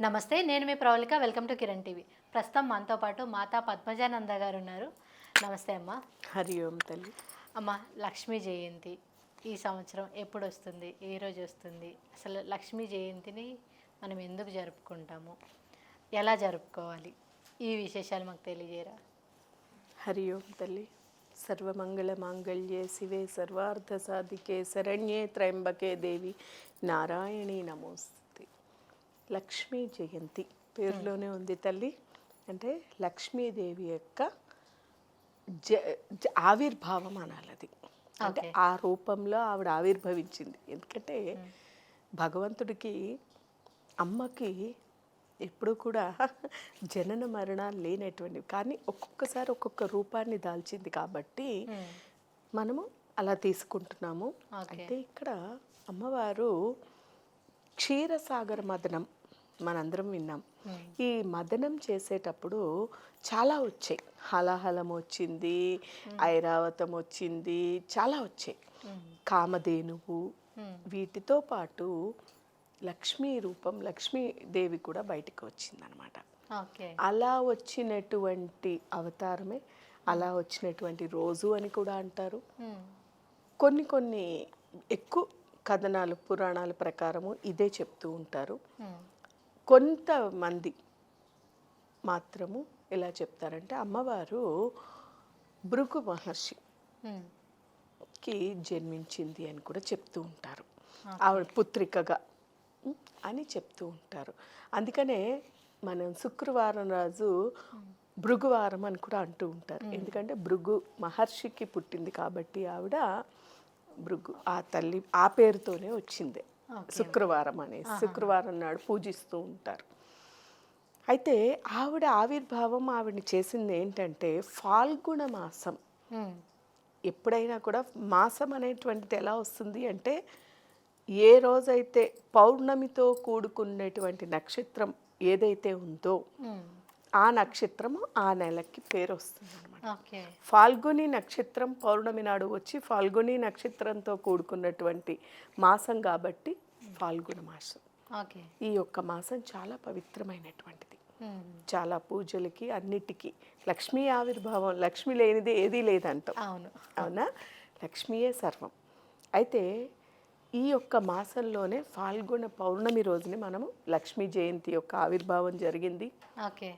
నమస్తే నేను మీ Pravalika welcome to Kiran TV. ప్రస్తుతం మనతో పాటు మాతా పద్మజానంద గారు ఉన్నారు. నమస్తే అమ్మ. హరి ఓం తల్లి. అమ్మ లక్ష్మీ జయంతి ఈ సంవత్సరం ఎప్పుడు వస్తుంది? ఏ రోజు వస్తుంది? అసలు లక్ష్మీ జయంతిని మనం ఎందుకు జరుపుకుంటాము? ఎలా జరుపుకోవాలి? ఈ విశేషాలు మాకు తెలియజేయరా? హరి ఓం తల్లి. సర్వమంగళ మాంగళ్యే శివే సర్వార్థ సాధికే శరణ్యే త్రయంబకే దేవి. నారాయణి నమోస్తే. లక్ష్మీ జయంతి పేరులోనే ఉంది తల్లి. అంటే లక్ష్మీదేవి యొక్క జ ఆవిర్భావం అనాలి అది. అంటే. ఆ రూపంలో ఆవిడ ఆవిర్భవించింది. ఎందుకంటే భగవంతుడికి అమ్మకి ఎప్పుడు కూడా జనన మరణాలు లేనటువంటివి. కానీ ఒక్కొక్కసారి ఒక్కొక్క రూపాన్ని దాల్చింది కాబట్టి మనము అలా తీసుకుంటున్నాము. అయితే ఇక్కడ అమ్మవారు క్షీరసాగర మదనం మనందరం విన్నాం. ఈ మదనం చేసేటప్పుడు చాలా వచ్చాయి. హలాహలం వచ్చింది ఐరావతం వచ్చింది చాలా వచ్చాయి. కామధేనువు వీటితో పాటు లక్ష్మీ రూపం లక్ష్మీదేవి కూడా బయటకు వచ్చిందనమాట ఓకే. అలా వచ్చినటువంటి అవతారమే అలా వచ్చినటువంటి రోజు అని కూడా అంటారు. కొన్ని కొన్ని ఎక్కువ కథనాలు పురాణాల ప్రకారము ఇదే చెప్తూ ఉంటారు. కొంతమంది మాత్రము ఎలా చెప్తారంటే అమ్మవారు భృగు మహర్షికి జన్మించింది అని కూడా చెప్తూ ఉంటారు. ఆవిడ పుత్రికగా అని చెప్తూ ఉంటారు. అందుకనే మనం శుక్రవారం రోజు భృగువారం అని కూడా అంటూ ఉంటారు. ఎందుకంటే భృగు మహర్షికి పుట్టింది కాబట్టి ఆవిడ భృగు ఆ తల్లి ఆ పేరుతోనే వచ్చింది. శుక్రవారం అనేసి. శుక్రవారం నాడు పూజిస్తూ ఉంటారు. అయితే ఆవిడ ఆవిర్భావం ఆవిడని చేసింది ఏంటంటే ఫాల్గుణ మాసం. ఎప్పుడైనా కూడా మాసం అనేటువంటిది ఎలా వస్తుంది అంటే ఏ రోజైతే పౌర్ణమితో కూడుకున్నటువంటి నక్షత్రం ఏదైతే ఉందో ఆ నక్షత్రము ఆ నెలకి పేరు వస్తుంది అనమాట ఓకే. ఫాల్గుని నక్షత్రం పౌర్ణమి నాడు వచ్చి ఫాల్గుని నక్షత్రంతో కూడుకున్నటువంటి మాసం కాబట్టి ఫాల్గుణ మాసం. ఓకే. ఈ యొక్క మాసం చాలా పవిత్రమైనటువంటిది. చాలా పూజలకి అన్నిటికీ లక్ష్మీ ఆవిర్భావం లక్ష్మి లేనిది ఏదీ లేదంటాం. అవును. అవునా? లక్ష్మీయే సర్వం. అయితే ఈ యొక్క మాసంలోనే ఫాల్గుణ పౌర్ణమి రోజుని మనము లక్ష్మీ జయంతి యొక్క ఆవిర్భావం జరిగింది. ఓకే.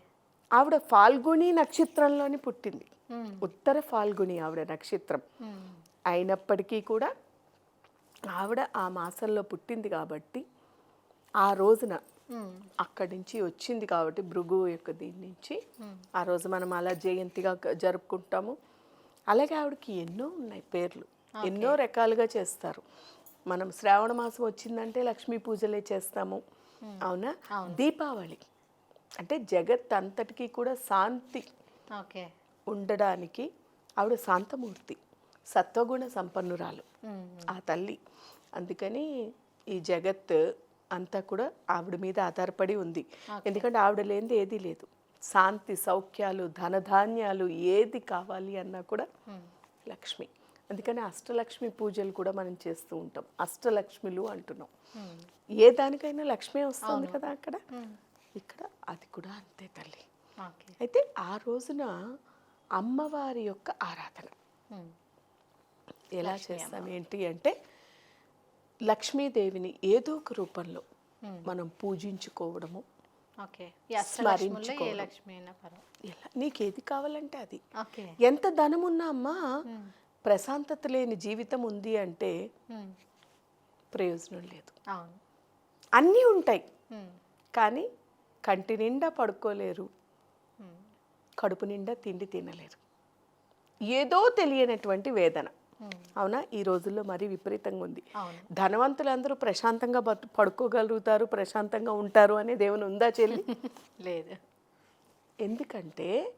ఆవిడ ఫాల్గుని నక్షత్రంలోని పుట్టింది. ఉత్తర ఫాల్గుని ఆవిడ నక్షత్రం. అయినప్పటికీ కూడా ఆవిడ ఆ మాసంలో పుట్టింది కాబట్టి ఆ రోజున అక్కడి నుంచి వచ్చింది కాబట్టి భృగు యొక్క దీని నుంచి ఆ రోజు మనం అలా జయంతిగా జరుపుకుంటాము. అలాగే ఆవిడకి ఎన్నో ఉన్నాయి పేర్లు. ఎన్నో రకాలుగా చేస్తారు. మనం శ్రావణ మాసం వచ్చిందంటే లక్ష్మీ పూజలే చేస్తాము. అవునా. దీపావళి. అంటే జగత్ అంతటికీ కూడా శాంతి ఓకే. ఉండడానికి ఆవిడ శాంతమూర్తి సత్వగుణ సంపన్నురాలు ఆ తల్లి. అందుకని ఈ జగత్ అంతా కూడా ఆవిడ మీద ఆధారపడి ఉంది. ఎందుకంటే ఆవిడ లేనిది ఏదీ లేదు. శాంతి సౌఖ్యాలు ధనధాన్యాలు ఏది కావాలి అన్నా కూడా లక్ష్మి. అందుకని అష్టలక్ష్మి పూజలు కూడా మనం చేస్తూ ఉంటాం. అష్టలక్ష్మిలు అంటున్నాం. ఏ దానికైనా లక్ష్మి వస్తుంది కదా అక్కడ? ఇక్కడ అది కూడా అంతే తల్లి. ఓకే. అయితే ఆ రోజున అమ్మవారి యొక్క ఆరాధన. ఎలా చేస్తాం ఏంటి అంటే లక్ష్మీదేవిని ఏదో ఒక రూపంలో మనం పూజించుకోవడము నీకు ఏది కావాలంటే అది. ఓకే. ఎంత ధనం ఉన్నా అమ్మా ప్రశాంతత లేని జీవితం ఉంది అంటే ప్రయోజనం లేదు. అన్నీ ఉంటాయి. కానీ కంటి నిండా పడుకోలేరు. కడుపు నిండా తిండి తినలేరు. ఏదో తెలియనటువంటి వేదన. అవునా? ఈ రోజుల్లో మరీ విపరీతంగా ఉంది. ధనవంతులందరూ ప్రశాంతంగా బతు పడుకోగలుగుతారు ప్రశాంతంగా ఉంటారు అనే దేవుని ఉందా చెల్లి? లేదు. ఎందుకంటే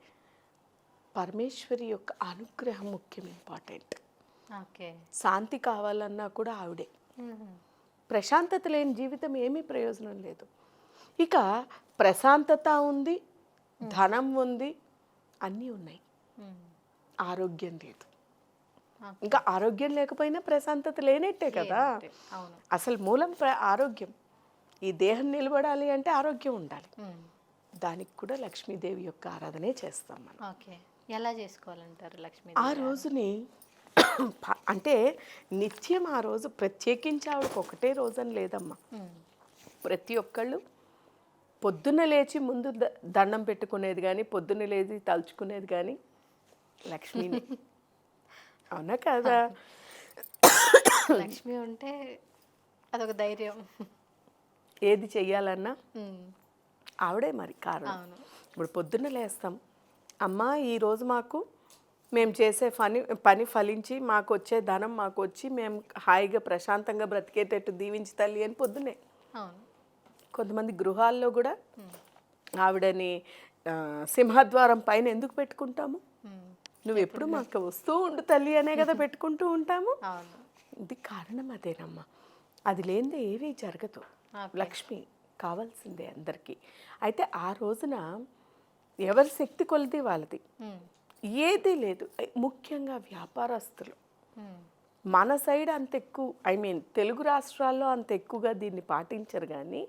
పరమేశ్వరి యొక్క అనుగ్రహం ముఖ్యం ఇంపార్టెంట్. ఓకే. శాంతి కావాలన్నా కూడా ఆవిడే. ప్రశాంతత లేని జీవితం ఏమీ ప్రయోజనం లేదు. ఇక ప్రశాంతత ఉంది ధనం ఉంది అన్నీ ఉన్నాయి. ఆరోగ్యం లేదు. ఇంకా ఆరోగ్యం లేకపోయినా ప్రశాంతత లేనట్టే కదా. అవును. అసలు మూలం ఆరోగ్యం. ఈ దేహం నిలబడాలి అంటే ఆరోగ్యం ఉండాలి. దానికి కూడా లక్ష్మీదేవి యొక్క ఆరాధనే చేస్తాం మనం. ఓకే. ఎలా చేసుకోవాలంటారు లక్ష్మీ ఆ రోజుని అంటే నిత్యం ఆ రోజు ప్రత్యేకించి ఆవిడకి ఒకటే రోజని లేదమ్మా. ప్రతి ఒక్కళ్ళు పొద్దున్న లేచి ముందు దండం పెట్టుకునేది కానీ పొద్దున్న లేచి తలుచుకునేది కానీ లక్ష్మిని. అవునా కదా? లక్ష్మి ఉంటే అదొక ధైర్యం. ఏది చెయ్యాలన్నా. ఆవిడే మరి కారణం. ఇప్పుడు పొద్దున్న లేస్తాం. అమ్మా ఈరోజు మాకు మేము చేసే పని పని ఫలించి మాకు వచ్చే ధనం మాకు వచ్చి మేము హాయిగా ప్రశాంతంగా బ్రతికేటట్టు దీవించి తల్లి అని పొద్దునే. అవును. కొంతమంది గృహాల్లో కూడా ఆవిడని సింహద్వారం పైన ఎందుకు పెట్టుకుంటాము. నువ్వు ఎప్పుడు మాకు వస్తూ ఉండు తల్లి అనే కదా పెట్టుకుంటూ ఉంటాము. ఇది కారణం అదేనమ్మా. అది లేనిదే ఏమీ జరగదు. లక్ష్మి కావాల్సిందే అందరికీ. అయితే ఆ రోజున ఎవరి శక్తి కొలది వాళ్ళది. ఏదీ లేదు. ముఖ్యంగా వ్యాపారస్తులు. మన సైడ్ అంత ఎక్కువ ఐ మీన్ తెలుగు రాష్ట్రాల్లో అంత ఎక్కువగా దీన్ని పాటించరు కానీ.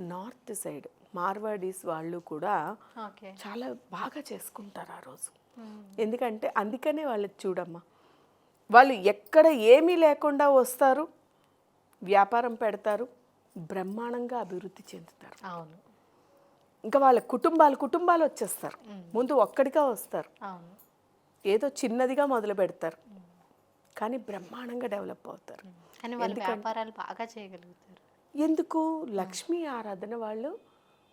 నార్త్ సైడ్ మార్వాడీస్ వాళ్ళు కూడా చాలా బాగా చేసుకుంటారు ఆ రోజు. ఎందుకంటే అందుకనే వాళ్ళకి చూడమ్మా. వాళ్ళు ఎక్కడ ఏమీ లేకుండా వస్తారు వ్యాపారం పెడతారు బ్రహ్మాండంగా అభివృద్ధి చెందుతారు. అవును. ఇంకా వాళ్ళ కుటుంబాలు కుటుంబాలు వచ్చేస్తారు. ముందు ఒక్కడిగా వస్తారు. ఏదో చిన్నదిగా మొదలు పెడతారు. కానీ బ్రహ్మాండంగా డెవలప్ అవుతారు. కానీ వాళ్ళు వ్యాపారాలు బాగా చేయగలుగుతారు. ఎందుకు? లక్ష్మీ ఆరాధన వాళ్ళు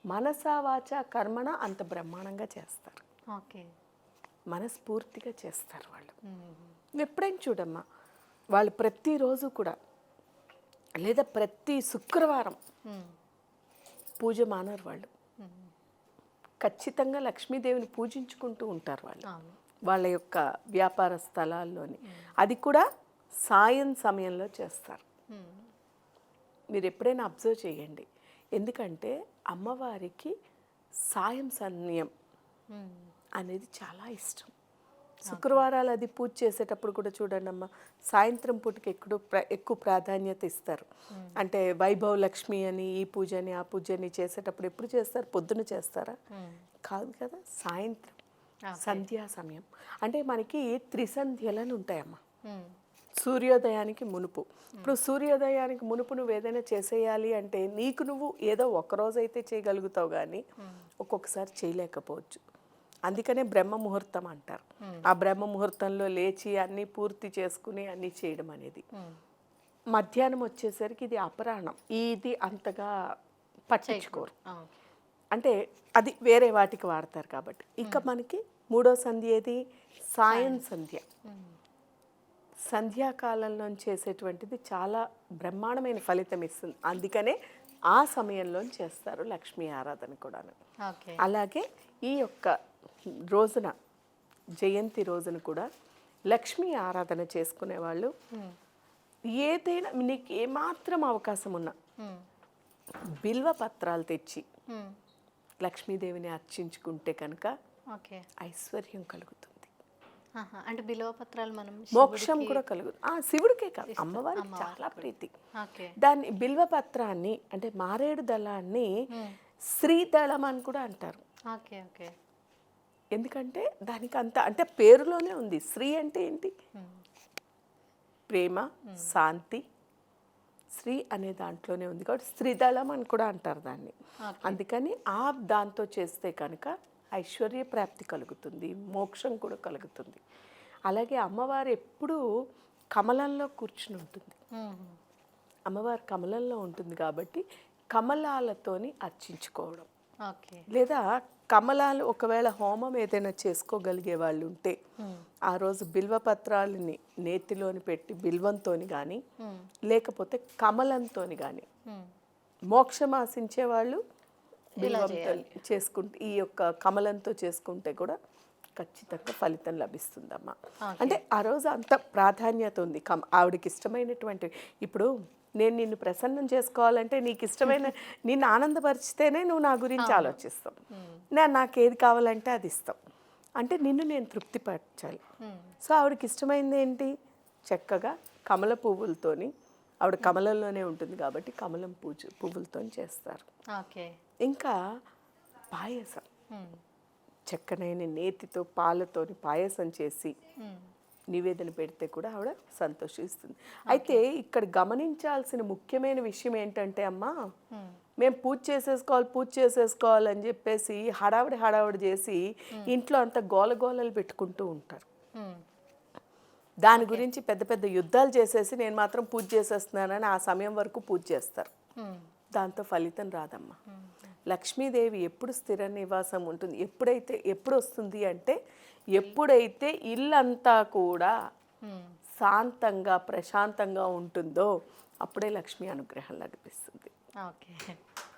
మనసా వాచ కర్మణ అంత బ్రహ్మాండంగా చేస్తారు. ఓకే. మనస్ఫూర్తిగా చేస్తారు వాళ్ళు. ఎప్పుడైనా చూడమ్మా వాళ్ళు ప్రతిరోజు కూడా లేదా ప్రతి శుక్రవారం. పూజ మానరు వాళ్ళు. ఖచ్చితంగా లక్ష్మీదేవిని పూజించుకుంటూ ఉంటారు వాళ్ళు. వాళ్ళ యొక్క వ్యాపార స్థలాల్లోని. అది కూడా సాయం సమయంలో చేస్తారు. మీరు ఎప్పుడైనా అబ్జర్వ్ చేయండి. ఎందుకంటే అమ్మవారికి సాయం సమయం అనేది చాలా ఇష్టం. శుక్రవారాలు అది పూజ చేసేటప్పుడు కూడా చూడండి అమ్మ సాయంత్రం పూటకి ఎక్కడో ప్ర ఎక్కువ ప్రాధాన్యత ఇస్తారు. అంటే వైభవ లక్ష్మి అని ఈ పూజ అని ఆ పూజ అని చేసేటప్పుడు ఎప్పుడు చేస్తారు? పొద్దున చేస్తారా? కాదు కదా సాయంత్రం. సంధ్యా సమయం. అంటే మనకి త్రిసంధ్యలని ఉంటాయమ్మా. ఉమ్. సూర్యోదయానికి మునుపు. ఇప్పుడు సూర్యోదయానికి మునుపు నువ్వు ఏదైనా చేసేయాలి అంటే నీకు నువ్వు ఏదో ఒక్కరోజు అయితే చేయగలుగుతావు కానీ ఒక్కొక్కసారి చేయలేకపోవచ్చు. అందుకనే బ్రహ్మ ముహూర్తం అంటారు. ఆ బ్రహ్మ ముహూర్తంలో లేచి అన్నీ పూర్తి చేసుకుని అన్నీ చేయడం అనేది. మధ్యాహ్నం వచ్చేసరికి ఇది అపరాహ్నం. ఇది అంతగా పట్టించుకోరు. అంటే అది వేరే వాటికి వాడతారు కాబట్టి ఇక మనకి మూడో సంధ్య ఏది సాయం సంధ్య ఉమ్. సంధ్యాకాలంలో చేసేటువంటిది చాలా బ్రహ్మాండమైన ఫలితం ఇస్తుంది అందుకనే ఆ సమయంలో చేస్తారు లక్ష్మీ ఆరాధన కూడాను అలాగే ఈ యొక్క రోజున జయంతి రోజున కూడా లక్ష్మీ ఆరాధన చేసుకునే వాళ్ళు ఉమ్. ఏదైనా నీకు ఏమాత్రం అవకాశం ఉన్నా. బిల్వ పత్రాలు తెచ్చి. లక్ష్మీదేవిని అర్చించుకుంటే కనుక ఓకే. ఐశ్వర్యం కలుగుతుంది. అంటే బిలవ పత్రాలు మనం మోక్షం కూడా కలుగుతుంది. ఆ శివుడికే కాదు అమ్మవారికి చాలా ప్రీతి. దాన్ని బిల్వపత్రాన్ని అంటే మారేడు దళాన్ని శ్రీదళం అని కూడా అంటారు. Okay okay. ఎందుకంటే దానికి అంత అంటే పేరులోనే ఉంది. శ్రీ అంటే ఏంటి. ప్రేమ శాంతి శ్రీ అనే దాంట్లోనే ఉంది కాబట్టి స్త్రీదళం అని కూడా అంటారు దాన్ని. అందుకని ఆ దాంతో చేస్తే కనుక ఐశ్వర్య ప్రాప్తి కలుగుతుంది మోక్షం కూడా కలుగుతుంది. అలాగే అమ్మవారు ఎప్పుడూ కమలంలో కూర్చుని ఉంటుంది. అమ్మవారు కమలంలో ఉంటుంది కాబట్టి కమలాలతోని అర్చించుకోవడం. ఓకే. లేదా కమలాలు ఒకవేళ హోమం ఏదైనా చేసుకోగలిగే వాళ్ళు ఉంటే. ఆ రోజు బిల్వపత్రాలని నేతిలోని పెట్టి బిల్వంతోని కానీ. లేకపోతే కమలంతోని కానీ. మోక్షం ఆశించే వాళ్ళు బిల్వంతో చేసుకుంటే ఈ యొక్క కమలంతో చేసుకుంటే కూడా ఖచ్చితంగా ఫలితం లభిస్తుందమ్మా అంటే ఆ రోజు అంత ప్రాధాన్యత ఉంది కమ్ ఆవిడకి ఇష్టమైనటువంటి ఇప్పుడు నేను నిన్ను ప్రసన్నం చేసుకోవాలంటే నీకు ఇష్టమైన నిన్ను ఆనందపరిచితేనే నువ్వు నా గురించి ఆలోచిస్తావు. నేను నాకు ఏది కావాలంటే అది ఇస్తాం అంటే నిన్ను నేను తృప్తిపరచాలి. సో ఆవిడకి ఇష్టమైంది ఏంటి? చక్కగా కమల పువ్వులతోని ఆవిడ కమలంలోనే ఉంటుంది కాబట్టి కమలం పూజ పువ్వులతో చేస్తారు. ఓకే. ఇంకా పాయసం. చక్కనైన నేతితో పాలతోని పాయసం చేసి నివేదన పెడితే కూడా ఆవిడ సంతోషిస్తుంది. అయితే ఇక్కడ గమనించాల్సిన ముఖ్యమైన విషయం ఏంటంటే అమ్మా ఉమ్, మేము పూజ చేసేసుకోవాలి పూజ చేసేసుకోవాలి అని చెప్పేసి హడావిడి హడావిడి చేసి ఇంట్లో అంత గోలగోలలు పెట్టుకుంటూ ఉంటారు. ఉమ్, దాని గురించి పెద్ద పెద్ద యుద్ధాలు చేసేసి నేను మాత్రం పూజ చేసేస్తున్నానని ఆ సమయం వరకు పూజ చేస్తారు. దాంతో ఫలితం రాదమ్మా. లక్ష్మీదేవి ఎప్పుడు స్థిర నివాసం ఉంటుంది ఎప్పుడైతే ఎప్పుడు వస్తుంది అంటే ఎప్పుడైతే ఇల్లంతా కూడా శాంతంగా ప్రశాంతంగా ఉంటుందో అప్పుడే లక్ష్మీ అనుగ్రహం లభిస్తుంది. ఓకే.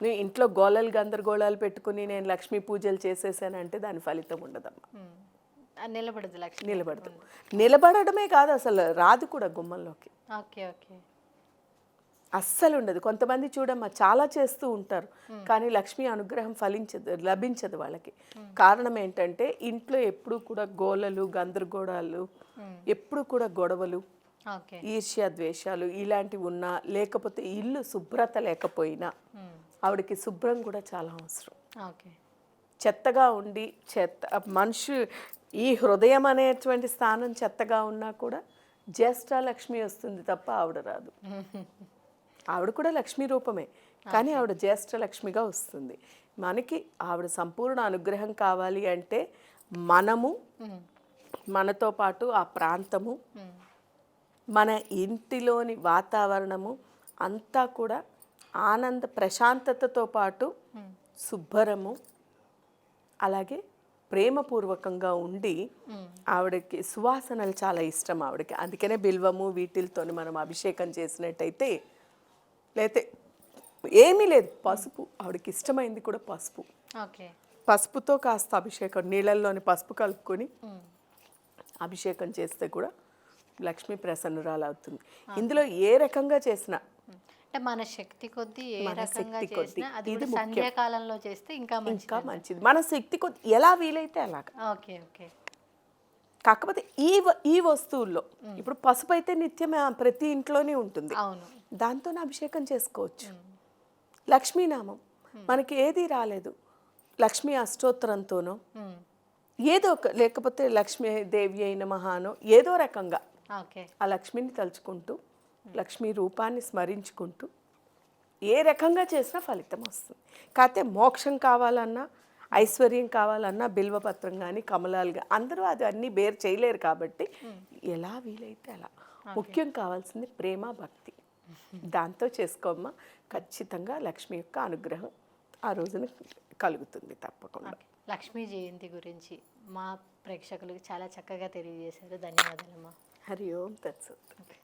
నువ్వు ఇంట్లో గోళలు గందరగోళాలు పెట్టుకుని నేను లక్ష్మీ పూజలు చేసేసానంటే దాని ఫలితం ఉండదమ్మా. నిలబడదు లక్ష్మి. నిలబడదు. నిలబడడమే కాదు అసలు రాదు కూడా గుమ్మంలోకి. Okay okay. అస్సలు ఉండదు కొంతమంది చూడమ్మా చాలా చేస్తూ ఉంటారు. కానీ లక్ష్మీ అనుగ్రహం ఫలించదు లభించదు వాళ్ళకి. కారణం ఏంటంటే ఇంట్లో ఎప్పుడూ కూడా గోలలు గందరగోళాలు ఎప్పుడు కూడా గొడవలు ఈర్ష్య ద్వేషాలు ఇలాంటివి ఉన్నా లేకపోతే ఇల్లు శుభ్రత లేకపోయినా ఆవిడకి శుభ్రం కూడా చాలా అవసరం. ఓకే. చెత్తగా ఉండి చెత్త మనిషి ఈ హృదయం అనేటువంటి స్థానం చెత్తగా ఉన్నా కూడా జ్యేష్ఠ లక్ష్మి వస్తుంది తప్ప ఆవిడ రాదు. ఆవిడ కూడా లక్ష్మీ రూపమే. కానీ ఆవిడ జ్యేష్ఠ లక్ష్మిగా వస్తుంది. మనకి ఆవిడ సంపూర్ణ అనుగ్రహం కావాలి అంటే మనము మనతో పాటు ఆ ప్రాంతము మన ఇంటిలోని వాతావరణము అంతా కూడా ఆనంద ప్రశాంతతతో పాటు శుభ్రము అలాగే ప్రేమపూర్వకంగా ఉండి ఆవిడకి సువాసనలు చాలా ఇష్టం ఆవిడకి. అందుకనే బిల్వము వీటిలతో మనం అభిషేకం చేసినట్టయితే లేతే ఏమీ లేదు. పసుపు ఆవిడకి ఇష్టమైంది కూడా పసుపు. ఓకే. పసుపుతో కాస్త అభిషేకం నీళ్ళల్లోని పసుపు కలుపుకొని అభిషేకం చేస్తే కూడా లక్ష్మీ ప్రసన్నురాలు అవుతుంది. ఇందులో ఏ రకంగా చేసినా. అంటే మన శక్తి కొద్దీ ఏ రకంగా. చేసినా అది సంధ్యాకాలంలో చేస్తే ఇంకా మంచిది. ఇంకా మంచిది. మన శక్తి కొద్ది ఎలా వీలైతే అలాగా. Okay okay. కాకపోతే ఈ ఈ వస్తువుల్లో ఇప్పుడు పసుపు అయితే నిత్యం ప్రతి ఇంట్లోనే ఉంటుంది. దాంతో అభిషేకం చేసుకోవచ్చు. లక్ష్మీనామం. మనకి ఏది రాలేదు. లక్ష్మీ అష్టోత్తరంతోనో ఏదో ఒక లేకపోతే లక్ష్మీదేవి అయిన మహానో ఏదో రకంగా ఆ లక్ష్మిని తలుచుకుంటూ లక్ష్మీ రూపాన్ని స్మరించుకుంటూ ఏ రకంగా చేసినా ఫలితం వస్తుంది. కాకపోతే మోక్షం కావాలన్నా ఐశ్వర్యం కావాలన్నా బిల్వపత్రం కానీ కమలాలు కానీ అందరూ అది అన్నీ బేర్ చేయలేరు కాబట్టి ఎలా వీలైతే అలా. ముఖ్యం కావాల్సింది ప్రేమ భక్తి. దాంతో చేసుకోమ్మా. ఖచ్చితంగా లక్ష్మి యొక్క అనుగ్రహం ఆ రోజున కలుగుతుంది తప్పకుండా. లక్ష్మీ జయంతి గురించి మా ప్రేక్షకులకు చాలా చక్కగా తెలియజేశారు. ధన్యవాదాలమ్మా. హరి ఓం తత్సత్. ఓకే.